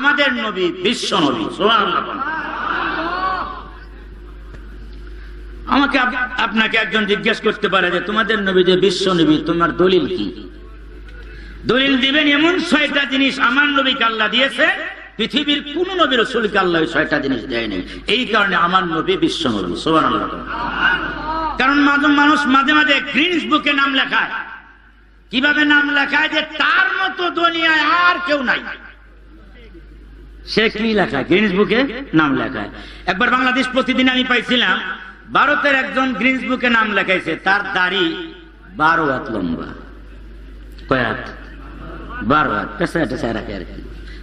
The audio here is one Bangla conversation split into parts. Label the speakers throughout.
Speaker 1: আমাদের নবী, বিশ্ব নবী আমাকে আপনাকে একজন জিজ্ঞেস করতে পারে যে, তোমাদের নবী যে বিশ্ব নবী, তোমার দলিল কি? দলিল দিবেন এমন ছয়টা জিনিস আমার নবীকে আল্লাহ দিয়েছে, পৃথিবীর কোন নবী রসুলকে আল্লাহ ছয়টা জিনিস দেয়নি এই কারণে আমার নবী বিশ্ব নবী বলেন। কারণ মানুষ মাঝে মাঝে গ্রিনস বুকে নাম লেখায়। কীভাবে নাম লেখায় যে, তার মতো দুনিয়ায় আর কেউ নাই। সে কি লেখায় গ্রিনস বুকে নাম লেখায় একবার বাংলাদেশ প্রতিদিন আমি পাইছিলাম, ভারতের একজন গ্রিনস বুকে নাম লেখাইছে, তার দাড়ি বারো হাত লম্বা। কয় হাত? বারো হাত। পেশা টেশা রাখে আর কি।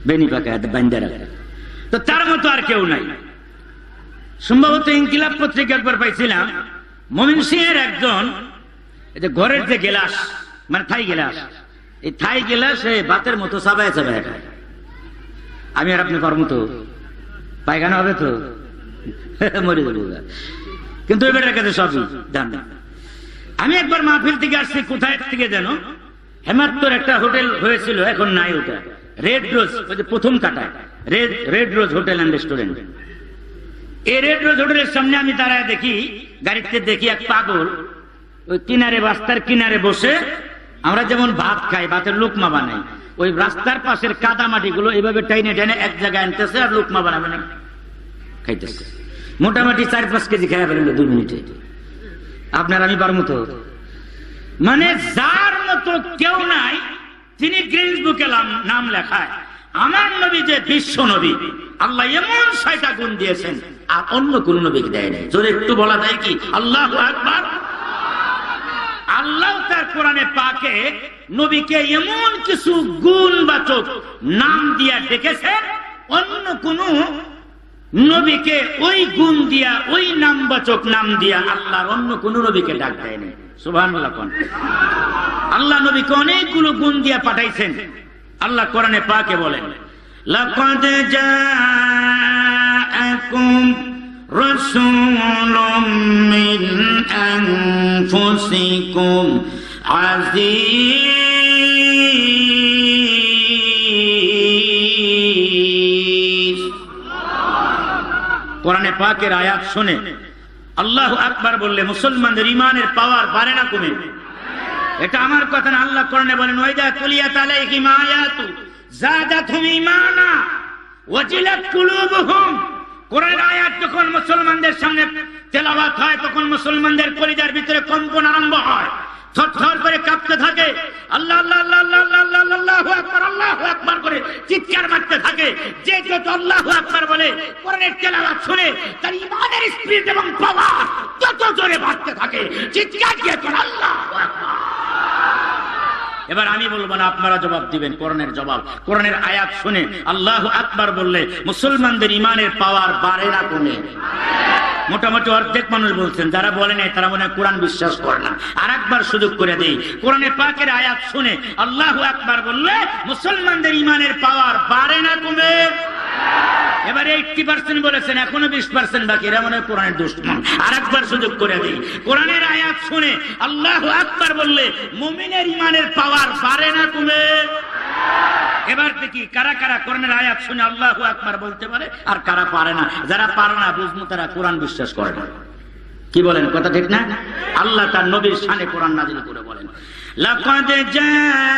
Speaker 1: বেনি পাকা হাতে বান্ধে রাখে। তো তার মতো আর কেউ নাই। সম্ভবত ইনকিলাব পত্রিকা একবার পাইছিলাম, মমিন সিং এর একজন যে ঘরের যে গেলাস মানে থাই গেলাস, এই থাই গেলাস ভাতের মতো চাবায় চাবায় খায়। আমি আর আপনি পারব তো। পায়খানা হবে তো। মরে যাব কিন্তু এবারের কাছে সবই, জান। আমি একবার মাহফিল থেকে আসছি, কোথায় থেকে যেন হেমাত্তর একটা হোটেল হয়েছিল, এখন নাই ওটা। রেড রোজ ওই যে প্রথম কাটায় red red rose hotel and restaurant এই রেড রোজ হোটেলের সামনে আমি দাঁড়ায় দেখি, গাড়িতে দেখি এক পাগল। ওই কিনারে, রাস্তার কিনারে বসে আমরা যেমন ভাত খাই, ভাতের লুকমা বানাই। ওই রাস্তার পাশের কাদা মাটি গুলো এভাবে টাইনে টাইনে এক জায়গায় আনতেছে আর লুকমা বানাবে না খাইতেছে। মোটামুটি চার পাঁচ কেজি খাই ফেলেন দুই মিনিটে। আপনার আমি পারব মতো মানে যার মতো কেউ নাই তিনি গ্রিনস বুকে নাম- লেখায়। আমার নবী যে বিশ্ব নবী, আল্লাহ এমন ছয়টা গুণ দিয়েছেন, আর অন্য কোন নবীকে দেয় নাই। একটু বলা যায় কি? আল্লাহ আকবার। আল্লাহ তার কোরআনে পাকে নবীকে এমন কিছু গুণবাচক নাম দিয়া ডেকেছেন অন্য কোন নবীকে ওই গুণ দিয়া, ওই নামবাচক নাম দিয়া আল্লাহর অন্য কোন নবীকে ডাক দেয়নি। সুভান আল্লাহ নবীকে অনেকগুলো গুণ দিয়া পাঠাইছেন। আল্লাহ কোরআনে পাকে বলেন, লাকাদ জাআকুম রাসূলুম মিন আনফুসিকুম আজিজ কোরআনে পাকের আয়াত শুনে আল্লাহ আকবার বললে মুসলমানদের ইমানের পাওয়ার বাড়ে না কমে। এটা আমার কথা না, আল্লাহ কোরআনে বলেন, ওয়াইদা তুলিয়াত আলাইহিম আয়াতু। জাদাতহুম ঈমানা, ওয়াজিলাত কুলুবুহুম। কোরআনের আয়াত যখন মুসলমানদের সামনে তেলাওয়াত হয়, তখন মুসলমানদের কলিজার ভিতরে কম্পন আরম্ভ হয়। থরথর করে কাঁপতে থাকে। আল্লাহ আল্লাহ আল্লাহ আল্লাহ আল্লাহ আকবার, আল্লাহু আকবার করে চিৎকার মারতে থাকে। যে যত আল্লাহু আকবার বলে, কোরআনের তেলাওয়াত শুনে তার ইমানের স্পিরিট এবং পাওয়ার তত জোরে বাড়তে থাকে। চিৎকার দিয়ে আল্লাহু আকবার। এবার আমি বলব না, আপনারা জবাব দিবেন করণের জবাব। করণের আয়াত শুনে আল্লাহ আকবার বললে, মুসলমানদের ইমানের পাওয়ার বাড়ে না কমে। মোটামুটি অর্ধেক মানুষ বলছেন, যারা বলে নাই তারা মনে হয় কোরআন বিশ্বাস করে না। আর একবার সুযোগ করে দেই, কোরআনে পাকের আয়াত শুনে আল্লাহ আকবার বললে, মুসলমানদের ইমানের পাওয়ার বাড়ে না কমে। এবারে পার্সেন্ট বলেছেন, এখনও বিশ পার্সেন্ট বাকি, এরা মনে কোরআনের দুশ্মন। আর একবার সুযোগ করে দিই। কোরআনের আয়াত শুনে আল্লাহ আকবার বললে, মুমিনের ইমানের পাওয়ার বাড়ে না কমে এবার দেখি, কারা কারা কোরআনের আয়াত শুনে আল্লাহ আকবার বলতে পারে আর কারা পারে না। যারা পারে না, বুঝব তারা কোরআন বিশ্বাস করে না। কি বলেন, কথা ঠিক না? আল্লাহ তার নবীর শানে কোরআন নাজিল করে বলেন। لقد جاءكم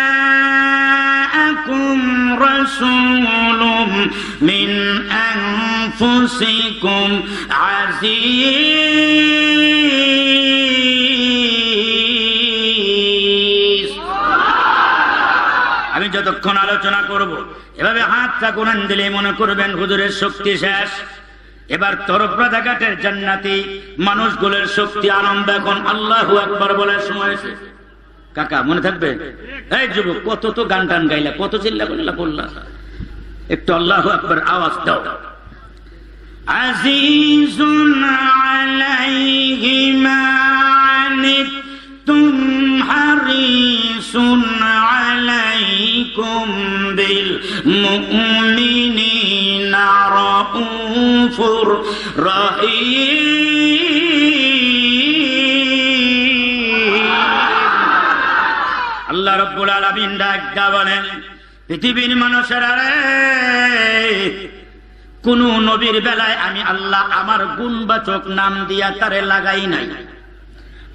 Speaker 1: رسول من أنفسكم عزيز আমি যতক্ষণ আলোচনা করব এভাবে হাতটা কোরআন দিলে মনে করবেন হুজুরের শক্তি শেষ এবার তরফরাঘাটের জান্নাতি মানুষগুলোর শক্তি আনন্দ এখন আল্লাহ একবার বলার সময় এসে কাকা মনে থাকবে এই যুবক কত তো গান টান গাইলা কত চিল্লা বললা বললা একটু আল্লাহ একবার আওয়াজ দাও عزيز عليه ما عنتم حريص عليكم بالمؤمنين رؤوف رحيم আল্লাহ রব্বুল আলামিন ডাক বলেন, পৃথিবীর মানুষেরা রে কোন নবীর বেলায় আমি আল্লাহ আমার গুণবাচক নাম দিয়া তারে লাগাই নাই।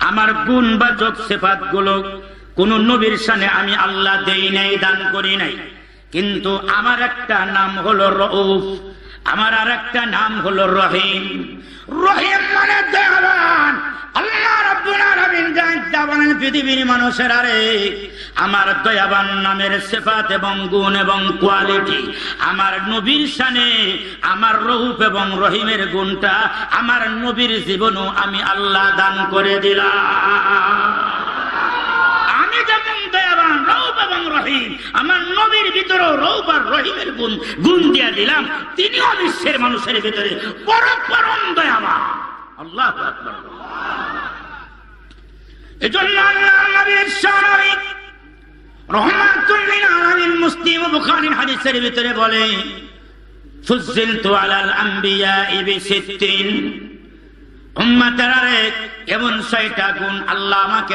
Speaker 1: আমার গুণবাচক সেফাতগুলো কোন নবীর সানে আমি আল্লাহ দেই নাই, দান করি নাই। কিন্তু আমার একটা নাম হলো রউফ, আমার আর একটা নাম হলো রহিম। রহিম মানে দয়াবান আল্লাহ রাব্বুল আলামিন যা বলেন পৃথিবীর মানুষের আরে, আমার দয়াবান নামের সেফাত এবং গুণ এবং কোয়ালিটি আমার নবীর সানে আমার রহুপ এবং রহিমের গুণটা আমার নবীর জীবনও আমি আল্লাহ দান করে দিলাম। আমি যেমন দয়াবান রৌপ এবং রহিম, আমার নবীর ভিতরেও রৌপ আর রহিমের গুণ গুণ দিয়া দিলাম, তিনিও বিশ্বের মানুষের ভিতরে পরম পরম দয়াবান। আল্লাহ এজন্য আল্লাহ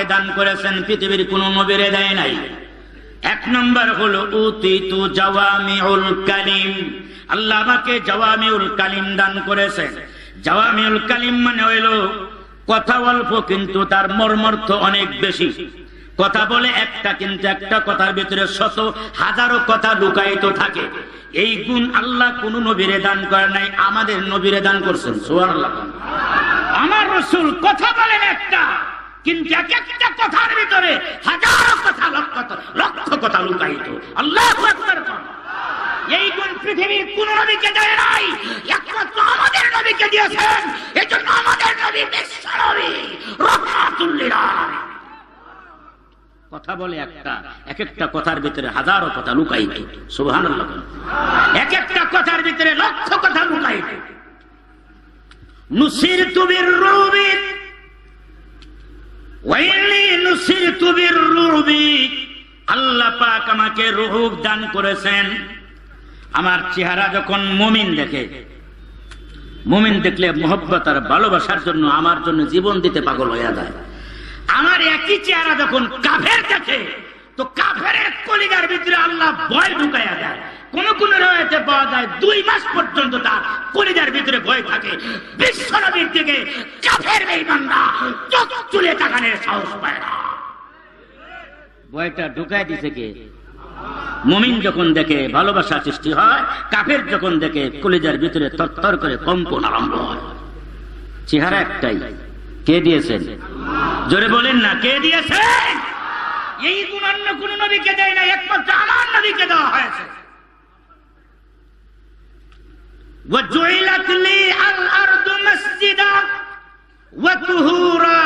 Speaker 1: দান করেছেন, পৃথিবীর কোন নবীরে দেয় নাই। এক নম্বর হলো, উতিতু জাওয়ামিউল কালিম। আল্লাহ আমাকে জাওয়ামিউল কালিম দান করেছেন। জাওয়ামিউল কালিম মানে হইল কথা অল্প কিন্তু তার মর্মর্থ অনেক বেশি। কথা বলে একটা কিন্তু একটা কথার ভিতরে শত হাজারো কথা লুকায়িত থাকে। এই গুণ আল্লাহ কোন নবীরে দান করে নাই, আমাদের নবীরে দান করছেন। আমার রসুল কথা বলেন একটা, কিন্তু এক একটা কথার ভিতরে হাজারো কথা লক্ষ লক্ষ কথা লুকায়িত। আল্লাহ। এই গুণ পৃথিবীর কোন নবীকে দেয় নাই। একমাত্র আমাদের নবীকে দিয়েছেন। এজন্য আমাদের নবী বিশ্ব নবী রহমাতুল্লিলাহ কথা বলে একটা এক একটা কথার ভিতরে হাজারো কথা লুকাই নাই সুহান এক একটা কথার ভিতরে লক্ষ কথা লুকাই নাই নুসির তুবির রুবি ওয়াইলি নুসির তুবির রুবি আল্লাহ পাক আমাকে রুহুব দান করেছেন। আমার চেহারা যখন মুমিন দেখে, মুমিন দেখলে মোহব্বত আর ভালোবাসার জন্য আমার জন্য জীবন দিতে পাগল হয়ে যায়। আমার একই চেহারা যখন কাফের দেখে, তো কাফের কলিগার ভিতরে আল্লাহ ভয় ঢুকাইয়া দেয়। কোন কোন রয়েছে পাওয়া যায়, দুই মাস পর্যন্ত তার কলিজার ভিতরে ভয় থাকে। বিশ্বনবীর দিকে কাফের বেঈমানরা চোখ চুলে তাকানের সাহস পায় না। ভয়টা ঢুকাই দিছে কে? মমিন যখন দেখে ভালোবাসা সৃষ্টি হয় কাফের যখন দেখে কলিজার ভিতরে তরতর করে কম্পন আরম্ভ হয় চেহারা একটাই কে দিয়েছেন জোরে বলেন না কে দিয়েছেন এই গুণ অন্য কোন নবীকে দেয় না একমাত্র আমার নবীকে দেওয়া হয়েছে وجعلت لي الأرض مسجدا وطهورا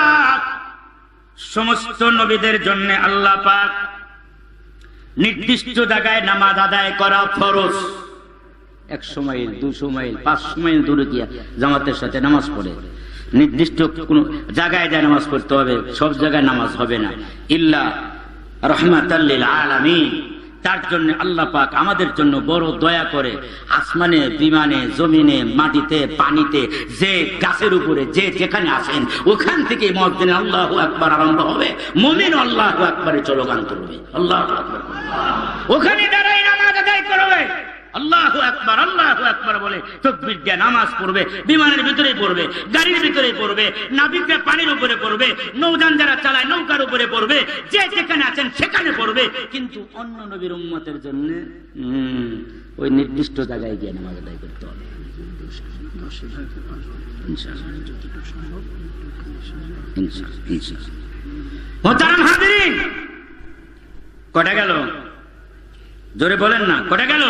Speaker 1: সমস্ত নবীদের জন্য আল্লাহ পাক নির্দিষ্ট জায়গায় নামাজ আদায় করা ফরজ। একশো মাইল দুশো মাইল পাঁচশো মাইল দূরে গিয়া জামাতের সাথে নামাজ পড়ে। নির্দিষ্ট কোন জায়গায় যায় নামাজ পড়তে হবে, সব জায়গায় নামাজ হবে না। ইল্লা রহমাতাল্লিল আলামিন। তার জন্য আল্লাহ পাক আমাদের জন্য বড় দয়া করে আসমানে, বিমানে, জমিনে, মাটিতে, পানিতে, যে গাছের উপরে, যে যেখানে আসেন ওখান থেকে মসজিদে আল্লাহ একবার আরম্ভ হবে। মমিন আল্লাহ একবারে চলগান তুলবে। আল্লাহ ওখানে দাঁড়াই নামাজ আদায় করবে আল্লাহ একবার আল্লাহ একবার বলে তকবির দিয়ে নামাজ পড়বে, বিমানের ভিতরে পড়বে, গাড়ির ভিতরে পড়বে, নাবিকরা পানির উপরে পড়বে, নৌযান যারা চালায় নৌকার উপরে পড়বে, যে যেখানে আছেন সেখানে পড়বে, কিন্তু অন্য নবীর উম্মতের জন্য ওই নির্দিষ্ট জায়গায় গিয়ে নামাজ আদায় করতে হবে। কটা গেল? জোরে বলেন না, কটা গেল?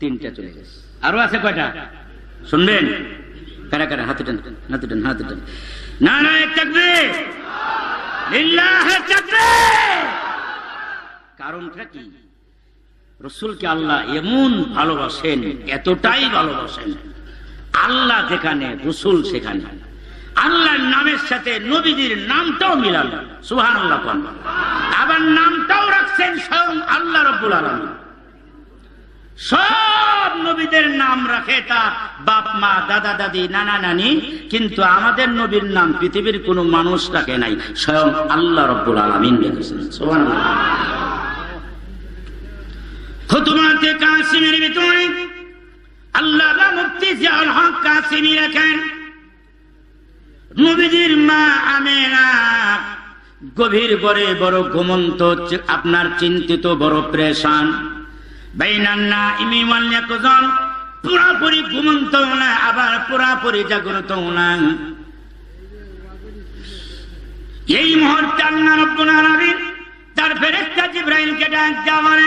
Speaker 1: তিনটা চলে গেছে। আরও আছে কয়টা? শুনবেন? কারা কারা? হাতে টান হাতে টান হাতে টান। না না এক থাকবে কারণটা কি? রসুলকে আল্লাহ এমন ভালোবাসেন, এতটাই ভালোবাসেন। আল্লাহ যেখানে, রসুল সেখানে। আল্লাহর নামের সাথে নবীদের নামটাও মিলাল সুহান আল্লাহ আবার নামটাও রাখছেন স্বয়ং আল্লাহ রব্বুল আলমী সব নবীদের নাম রাখে তার বাপ, মা, দাদা, দাদি, নানা, নানি, কিন্তু আমাদের নবীর নাম পৃথিবীর কোনো মানুষ রাখে নাই, স্বয়ং আল্লাহ রব্বুল আলমিন কাসিমি লেখেন নবীজির মা আমেনা গভীর বড় ঘুমন্ত আপনার চিন্তিত বড় প্রেশান। বাইনান্না পুরাপুরি ঘুমন্ত না আবার পুরাপুরি জাগ্রত না এই মুহূর্তে আল্লাহ রব্বুল তার ফেরেশতা জিবরাইলকে ডাক দেওয়া মানে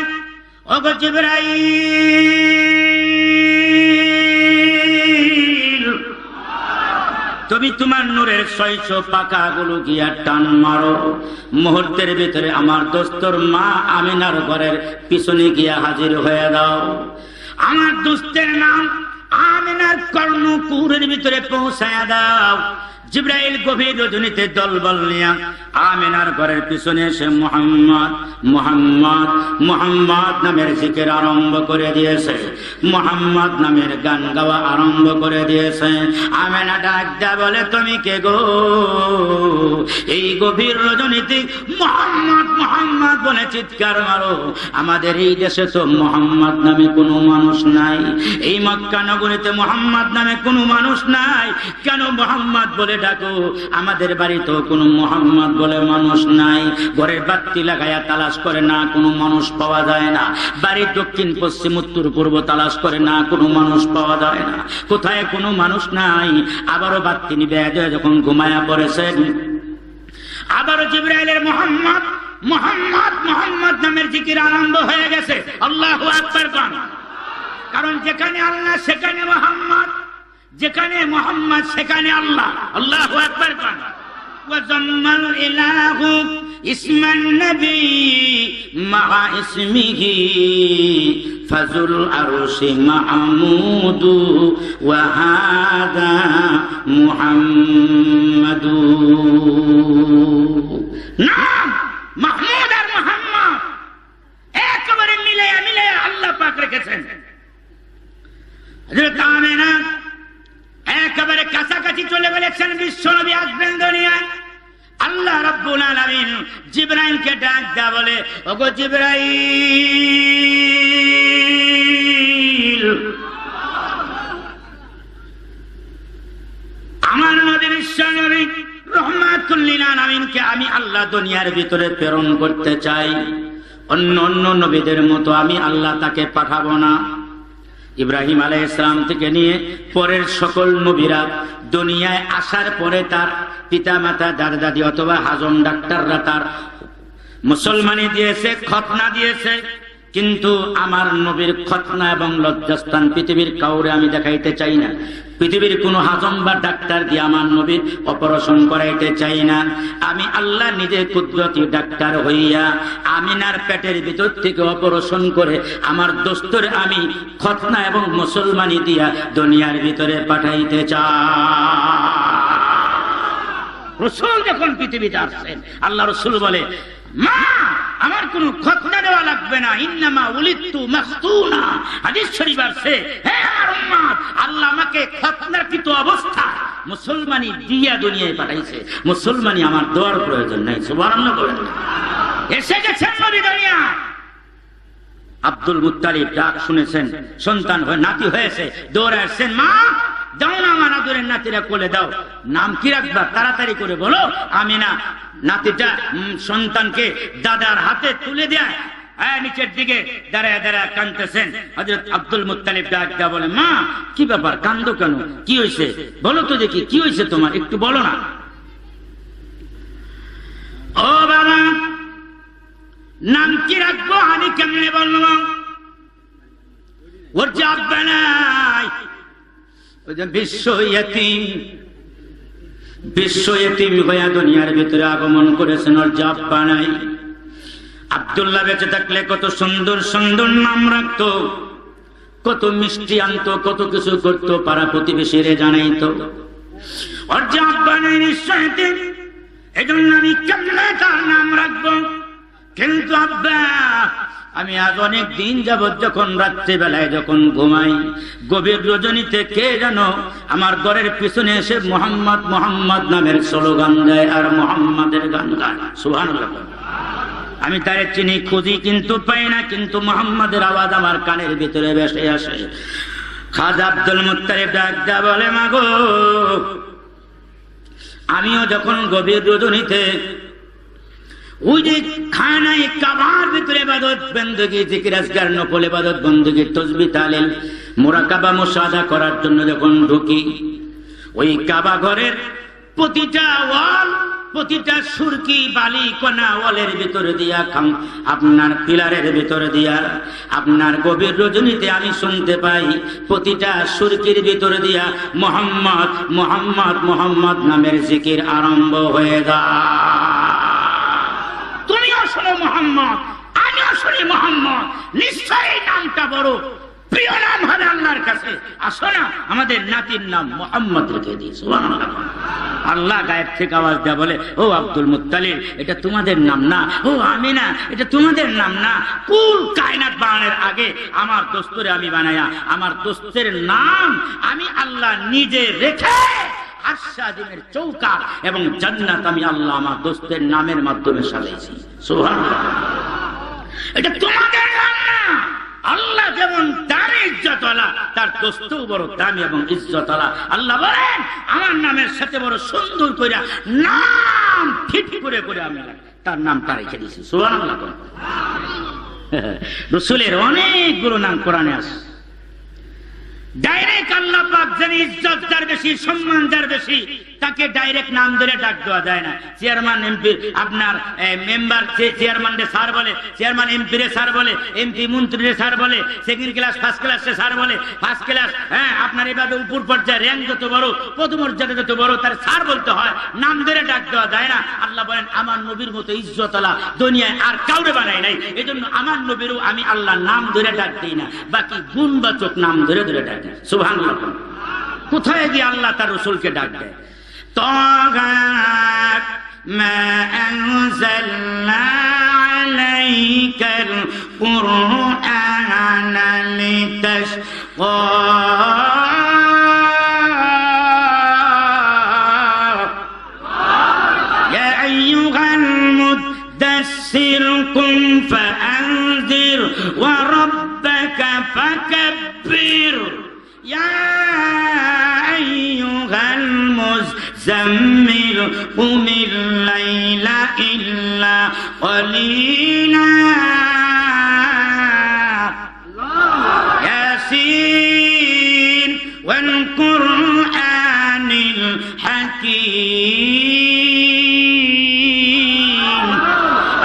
Speaker 1: ওগো তুমি তোমার নূরের ছয়শো পাকা গুলো গিয়া টান মারো। মুহূর্তের ভিতরে আমার দোস্তর মা আমিনার ঘরের পিছনে গিয়া হাজির হয়ে দাও আমার দোস্তের নাম আমিনার কর্ণকুরের ভিতরে পৌঁছায় দাও। জিব্রাইল গভীর রজনীতে দলবল নিয়া আমিনার ঘরের পিছনে এসে মোহাম্মদ মোহাম্মদ মোহাম্মদ নামের জিকের আরম্ভ করে দিয়েছে। মোহাম্মদ নামের গান গাওয়া আরম্ভ করে দিয়েছে। আমেনা ডাক দা বলে, তুমি কে গো? এই গভীর রজনীতে মোহাম্মদ মোহাম্মদ বলে চিৎকার মারো। আমাদের এই দেশে তো মোহাম্মদ নামে কোনো মানুষ নাই। এই মক্কা নগরীতে মোহাম্মদ নামে কোনো মানুষ নাই। কেন মোহাম্মদ বলে ডাকো, আমাদের বাড়িতেও কোনো মোহাম্মদ বলে মানুষ নাই। ঘরের বাত্তি লাগাইয়া তালাশ করে না, কোনো মানুষ পাওয়া যায় না। বাড়ির দক্ষিণ, পশ্চিম, উত্তর, পূর্ব তালাশ করে না, কোনো মানুষ পাওয়া যায় না। কোথায় কোনো মানুষ নাই। আবারও বাত্তি নিবে যখন ঘুমায়া পড়েছেন। আবারও জিব্রাইলের মোহাম্মদ মোহাম্মদ মোহাম্মদ নামের জিকির আরম্ভ হয়ে গেছে। আল্লাহ আকবার কারণ যেখানে আল্লাহ, সেখানে মোহাম্মদ। যেখানে মোহাম্মদ সেখানে আল্লাহ আল্লাহ আকবার পান وضم الإله اسم النبي مع اسمه فذو العرش محمود وهذا محمد নাম মাহমুদ আর মোহাম্মদ একেবারে মিলাইয়া মিলাইয়া আল্লাহ পাক রেখেছেন হযরত আমেনা একেবারে কাছাকাছি চলে গেলেছেন বিশ্ব নবী আসবেন দুনিয়ায়। আল্লাহ রাব্বুল আলামিন জিবরাইলকে ডাক দা বলে, ওগো জিবরাইল, আমার নবী বিশ্ব নবী রহমাতুল্লিল আলামিনকে আমি আল্লাহ দুনিয়ার ভিতরে প্রেরণ করতে চাই। অন্য অন্য নবীদের মতো আমি আল্লাহ তাকে পাঠাবো না। ইব্রাহিম আলাই ইসলাম থেকে নিয়ে পরের সকল নবীরা দুনিয়ায় আসার পরে তার পিতা মাতা দাদা দাদি অথবা হাজন ডাক্তাররা তার মুসলমানি দিয়েছে খতনা দিয়েছে। কিন্তু আমার নবীর খতনা এবং লজ্জাস্থান পৃথিবীর কাউরে আমি দেখাইতে চাই না। পৃথিবীর কোন হাজম বা ডাক্তার দিয়ে আমার নবীর অপারেশন করাইতে চাই না? আমি আল্লাহ নিজে কুদরতি ডাক্তার হইয়া আমিনার পেটের ভিতর থেকে অপারেশন করে আমার দোস্তর আমি খতনা এবং মুসলমানি দিয়া দুনিয়ার ভিতরে পাঠাইতে চাই। রসুল যখন পৃথিবীতে আসছেন, আল্লাহ রসুল বলে, মা আমার কোন খতনা দেওয়া লাগবে না। ইন্নামা উলিত্তু মাখতুনা। হাদিস শরীফ আছে। হে আমার উম্মত আল্লাহ আমাকে খতনাকৃত অবস্থা মুসলমানি দিয়া দুনিয়ায় পাঠাইছে। মুসলমানি আমার দোয়ার প্রয়োজন নাই, সুবহানাল্লাহ বলেন। এসে গেছেন নবী দুনিয়া। আব্দুল মুত্তালিব ডাক শুনেছেন, সন্তান হয়ে, নাতি হয়েছে। দৌড়ে আসছেন, মা দাও না আমার আদরের নাতিরা কোলে দাও। নাম কি রাখবা? তাড়াতাড়ি করে বলো। আমি না নাতিটা সন্তানকে দাদার হাতে তুলে দেয়। নিচের দিকে দাঁড়ায় দাঁড়ায় কানতেছেন হজরত আব্দুল মুত্তালিব ডাক বলে, মা, কি ব্যাপার? কান্দো কেন? কি হয়েছে বলো তো দেখি, কি হয়েছে তোমার? একটু বলো না। ও বাবা, নাম কি রাখব? আমি কেমনে বলব? ওর যে আব্বা নাই বিশ্ব ইয়তিম বিশ্ব ইয়তিম হইয়া দুনিয়ার ভিতরে আগমন করেছেন, ওর যে আব্বা নাই আবদুল্লাহ বেঁচে থাকলে কত সুন্দর সুন্দর নাম রাখতো, কত মিষ্টি আনতো, কত কিছু করতো, পাড়া প্রতিবেশীরে জানাইতো। ওর যে আব্বা নিশ্চয় এজন্য আমি কেমনে তার নাম রাখব? কিন্তু আব্বা আমি আজ অনেক দিন যাবৎ যখন রাত্রিবেলায় যখন ঘুমাই, গভীর রজনীতে কে যেন আমার ঘরের পিছনে এসে মোহাম্মদ মোহাম্মদ নামের স্লোগান দেয় আর মোহাম্মদের গান গায়। সুহান আমি তারে চিনি, খুঁজি কিন্তু পাই না, কিন্তু মোহাম্মদের আওয়াজ আমার কানের ভিতরে ভেসে আসে। খাজা আব্দুল ডাক দা বলে, মাগো, আমিও যখন গভীর রজনীতে ওই যে খানায় কাবার ভিতরে বাদত বন্দুকি জিকির, আজগার, নকল বাদত বন্দুকি তসবি তালিল মোরাকাবা মোসাদা করার জন্য যখন ঢুকি, ওই কাবা ঘরের প্রতিটা ওয়াল, প্রতিটা সুরকি, বালি, কণা, ওয়ালের ভিতরে দিয়া খাম, আপনার পিলারের ভিতরে দিয়া, আপনার গভীর রজনীতে আমি শুনতে পাই, প্রতিটা সুরকির ভিতরে দিয়া মোহাম্মদ মোহাম্মদ মোহাম্মদ নামের জিকির আরম্ভ হয়ে যায়। শোনো মোহাম্মদ, আমিও শুনি মোহাম্মদ, নিশ্চয়ই নামটা বড়। প্রিয় নাম হবে আল্লাহর কাছে। আসো না আমাদের নাতির নাম মোহাম্মদ রেখে সুবহানাল্লাহ। আল্লাহ গায়েব থেকে আওয়াজ দেয়া বলে, ও আব্দুল মুত্তালিব, এটা তোমাদের নাম না। ও আমিনা, এটা তোমাদের নাম না। কুল কায়নাত বানানোর আগে আমার দোস্তরে আমি বানায়া, আমার দোস্তের নাম আমি আল্লাহ নিজে রেখে চৌকার এবং জান্নাত আমি আল্লাহ আমার দোস্তের নামের মাধ্যমে সাজাইছি। সুবহানাল্লাহ। এটা তোমাদের আল্লাহ যেমন দামি ইজ্জতওয়ালা তার দোস্তও বড় দামি এবং ইজ্জতওয়ালা। আল্লাহ বলেন আমার নামের সাথে বড় সুন্দর করে নাম ঠিক করে করে আমি তার নামটা রেখে দিয়েছি। সোহান রসুলের অনেকগুলো নাম কোরআনে আছে। ডাইরেক্ট আল্লাহ পাক যেন ইজ্জত যার বেশি, সম্মান যার বেশি, তাকে ডাইরেক্ট নাম ধরে ডাক দেওয়া যায় না। চেয়ারম্যান এমপি আপনার মেম্বার চেয়ারম্যান রে স্যার বলে চেয়ারম্যান এমপি রে স্যার বলে এমপি মন্ত্রী রে স্যার বলে সেকেন্ড ক্লাস ফার্স্ট ক্লাস রে স্যার বলে ফার্স্ট ক্লাস হ্যাঁ আপনার এভাবে উপর পর্যায়ে র্যাঙ্ক যত বড়, পদমর্যাদা যত বড়, তার স্যার বলতে হয়। নাম ধরে ডাক দেওয়া যায় না। আল্লাহ বলেন, আমার নবীর মতো ইজ্জতলা দুনিয়ায় আর কাউরে বানাই নাই। এই জন্য আমার নবীরও আমি আল্লাহ নাম ধরে ডাক দিই না। বাকি গুণবাচক নাম ধরে ধরে ডাক দেয় সুভান কোথায় গিয়ে আল্লাহ তার রসুলকে ডাক দেয় طغى ما أنزلنا عليك القرآن لتشقى يا أيها المدثر قم فأنذر وربك فسمر قم الليل إلا قليلا ياسين والقرآن الحكيم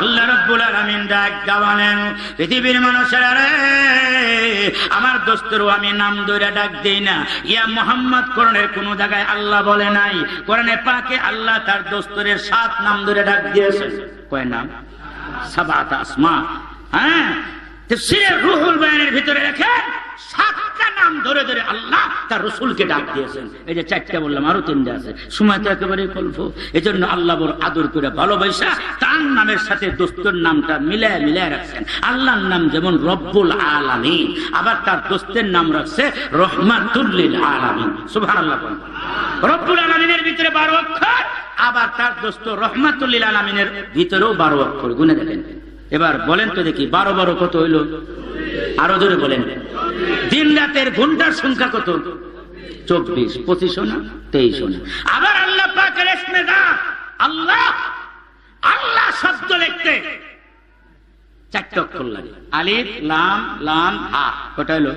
Speaker 1: الله رب العالمين دعك قوانا في تبير من سرره আমার দোস্তরও আমি নাম দৈরা ডাক দেই না। ইয়া মোহাম্মদ কোরআনের কোন জায়গায় আল্লাহ বলে নাই। কোরআনে পাকে আল্লাহ তার দোস্তরের সাত নাম ধরে ডাক দিয়েছে কয় নাম? সাবাত আসমা হ্যাঁ? সে রুহুল বায়ানের ভিতরে রেখে সাতটা নাম ধরে ধরে আল্লাহ তার রসুলকে ডাক দিয়েছেন। এই যে চারটা বললাম, আরও তিনটা আছে। সময় তো একেবারে কল্প। এই জন্য আল্লাহ বড় আদর করে ভালোবাসা, তার নামের সাথে দোস্তর নামটা মিলায় মিলায় রাখছেন। আল্লাহর নাম যেমন রব্বুল আলামিন, আবার তার দোস্তের নাম রাখছে রহমাতুল্লিল আলামিন। সুবহানাল্লাহ বলেন। রব্বুল আলামিনের ভিতরে বারো অক্ষর, আবার তার দোস্ত রহমাতুল্লিল আলামিনের ভিতরেও বারো অক্ষর। গুনে দেখেন। এবার বলেন তো দেখি, বারো বারো কত হইল? আরও জোরে বলেন। দিন রাতের ঘণ্টার সংখ্যা কত? চব্বিশ, পঁচিশ না? তেইশ না? আবার আল্লাহ পাকের আল্লাহ আল্লাহ শব্দ লিখতে চারটে অক্ষর লাগে। আলিফ, লাম লাম, হা, কটা হলো?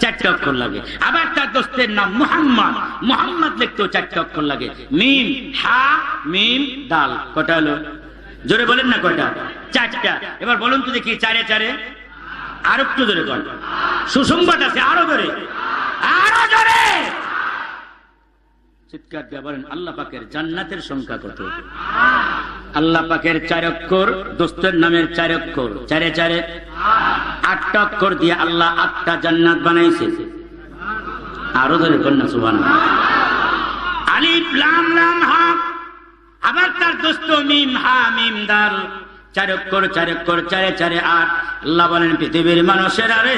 Speaker 1: চারটে অক্ষর লাগে। আবার তার দোস্তের নাম মুহাম্মদ। মুহাম্মদ লিখতেও চারটে অক্ষর লাগে। মিম, হা, মিম, দাল, কটা হলো? জোরে বলেন না কয়টা? চারটা। এবার বলুন তো দেখি, চারে চারে। আর একটু জোরে কর। সুসংবাদ আছে, আরও জোরে। আরও জোরে! চিৎকার বলেন, আল্লাহ পাকের জান্নাতের সংখ্যা কত? আল্লাহ পাকের অক্ষর, দোস্তের নামের চারে চারে আটটা অক্ষর দিয়ে আল্লাহ আটটা জান্নাত বানাইছে। আরও ধরে কন্যা সুবান আলিফ, লাম লাম হা আবার তার দোস্ত মিম, হা, মিম, দাল। চার অক্ষর চারে চারে আট। আল্লাহ বলেন, পৃথিবীর মানুষের আরে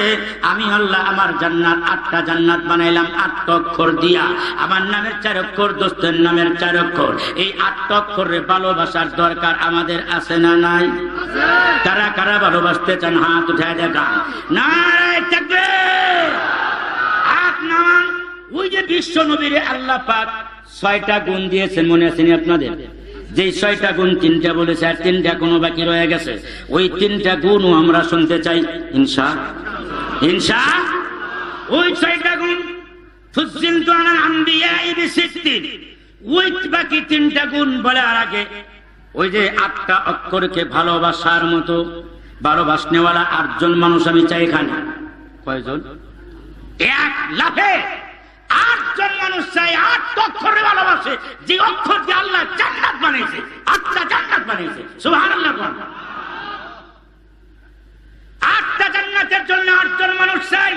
Speaker 1: আমি আল্লাহ আমার জান্নাত, আটটা জান্নাত বানাইলাম, আট অক্ষর দিয়া। আমার নামের চার অক্ষর দোস্তের নামের চার অক্ষর এই আট অক্ষরে ভালোবাসার দরকার আমাদের আছে না নাই? কারা কারা ভালোবাসতে চান? হাত উঠায় দেখা নারায় থাকবে আর বিশ্ব নবীরে আল্লাহ পাক ছয়টা গুণ দিয়েছেন, মনে আছেন আপনাদের? যে ছয়টা গুণ তিনটা বলেছে, আর তিনটা কোনো বাকি রয়ে গেছে। ওই তিনটা গুণও আমরা শুনতে চাই। ইনসা ইনসা ওই ছয়টা গুণ ওই বাকি তিনটা গুণ আগে, ওই যে আটটা অক্ষরকে ভালোবাসার মতো ভালোবাস আটজন মানুষ আমি চাই এখানে। কয়জন? এক লাফে! আটজন মানুষ চাই, আট অক্ষরে ভালোবাসে। যে অক্ষর দিয়ে আল্লাহ জান্নাত বানিয়েছে, আটটা জান্নাত বানিয়েছে। সুবহানাল্লাহ কোন আটটা জান্নাতের জন্য আটজন মানুষ চাই,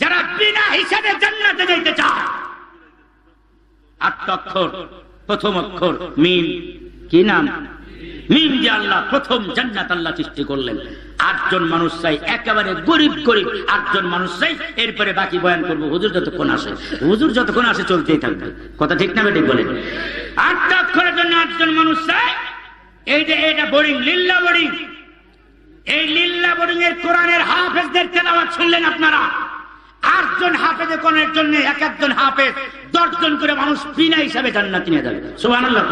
Speaker 1: যারা বিনা হিসাবে জান্নাতে যাইতে চায়। আটটা অক্ষর, প্রথম অক্ষর, মিম। কি নাম? এরপরে বাকি বয়ান করব। হুজুর যতক্ষণ আসে, হুজুর যতক্ষণ আসে চলতেই থাকবে। কথা ঠিক না বেটি আটটা জন্য আটজন মানুষ চাই, এইটা এটা বোরিং লিল্লা বোরিং এই লিল্লা বোরিং এর কোরআনের হাফেজদের তেলাওয়াত শুনলেন আপনারা? আটজন জন্য এক একজন হাফেজ। করে মানুষ বিনা হিসাবে জান্নাত নিয়ে যাবে। সুবহানাল্লাহ